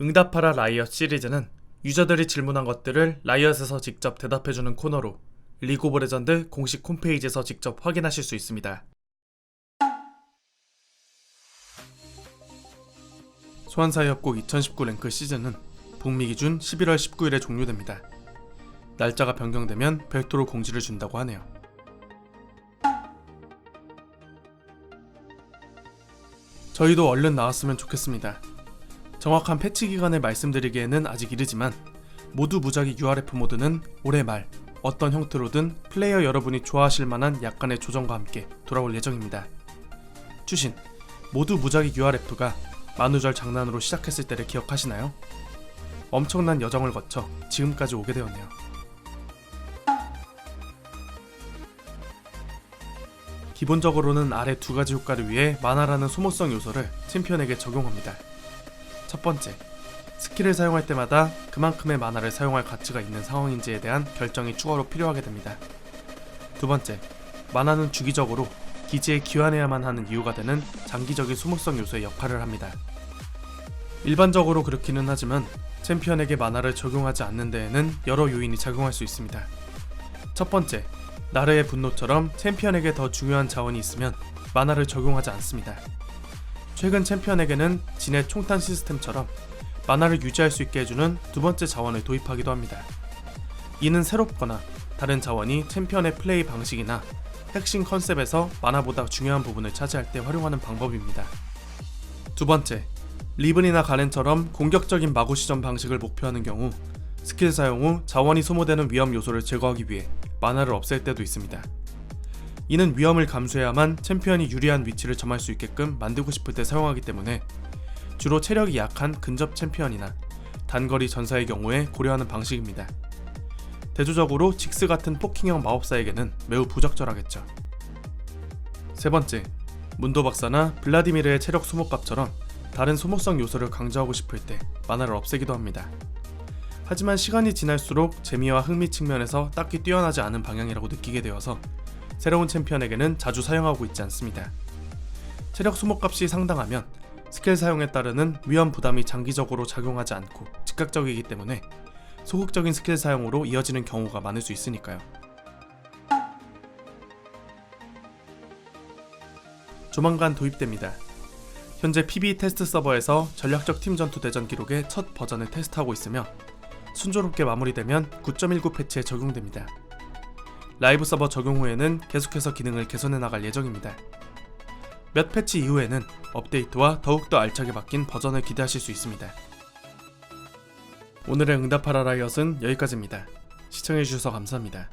응답하라 라이엇 시리즈는 유저들이 질문한 것들을 라이엇에서 직접 대답해주는 코너로 리그 오브 레전드 공식 홈페이지에서 직접 확인하실 수 있습니다. 소환사의 협곡 2019 랭크 시즌은 북미 기준 11월 19일에 종료됩니다. 날짜가 변경되면 별도로 공지를 준다고 하네요. 저희도 얼른 나왔으면 좋겠습니다. 정확한 패치 기간을 말씀드리기에는 아직 이르지만 모두 무작위 URF 모드는 올해 말 어떤 형태로든 플레이어 여러분이 좋아하실 만한 약간의 조정과 함께 돌아올 예정입니다. 추신 모두 무작위 URF가 만우절 장난으로 시작했을 때를 기억하시나요? 엄청난 여정을 거쳐 지금까지 오게 되었네요. 기본적으로는 아래 두 가지 효과를 위해 만화라는 소모성 요소를 챔피언에게 적용합니다. 첫 번째, 스킬을 사용할 때마다 그만큼의 만화를 사용할 가치가 있는 상황인지에 대한 결정이 추가로 필요하게 됩니다. 두 번째, 만화는 주기적으로 기지에 기환해야만 하는 이유가 되는 장기적인 소모성 요소의 역할을 합니다. 일반적으로 그렇기는 하지만 챔피언에게 만화를 적용하지 않는 데에는 여러 요인이 작용할 수 있습니다. 첫 번째, 나르의 분노처럼 챔피언에게 더 중요한 자원이 있으면 만화를 적용하지 않습니다. 최근 챔피언에게는 진의 총탄 시스템처럼 만화를 유지할 수 있게 해주는 두 번째 자원을 도입하기도 합니다. 이는 새롭거나 다른 자원이 챔피언의 플레이 방식이나 핵심 컨셉에서 만화보다 중요한 부분을 차지할 때 활용하는 방법입니다. 두 번째, 리븐이나 가렌처럼 공격적인 마구 시전 방식을 목표하는 경우 스킬 사용 후 자원이 소모되는 위험 요소를 제거하기 위해 만화를 없앨 때도 있습니다. 이는 위험을 감수해야만 챔피언이 유리한 위치를 점할 수 있게끔 만들고 싶을 때 사용하기 때문에 주로 체력이 약한 근접 챔피언이나 단거리 전사의 경우에 고려하는 방식입니다. 대조적으로 직스 같은 포킹형 마법사에게는 매우 부적절하겠죠. 세 번째, 문도 박사나 블라디미르의 체력 소모값처럼 다른 소모성 요소를 강조하고 싶을 때 만화를 없애기도 합니다. 하지만 시간이 지날수록 재미와 흥미 측면에서 딱히 뛰어나지 않은 방향이라고 느끼게 되어서 새로운 챔피언에게는 자주 사용하고 있지 않습니다. 체력 소모값이 상당하면 스킬 사용에 따르는 위험 부담이 장기적으로 작용하지 않고 즉각적이기 때문에 소극적인 스킬 사용으로 이어지는 경우가 많을 수 있으니까요. 조만간 도입됩니다. 현재 PB 테스트 서버에서 전략적 팀 전투 대전 기록의 첫 버전을 테스트하고 있으며 순조롭게 마무리되면 9.19 패치에 적용됩니다. 라이브 서버 적용 후에는 계속해서 기능을 개선해 나갈 예정입니다. 몇 패치 이후에는 업데이트와 더욱더 알차게 바뀐 버전을 기대하실 수 있습니다. 오늘의 응답하라 라이엇은 여기까지입니다. 시청해주셔서 감사합니다.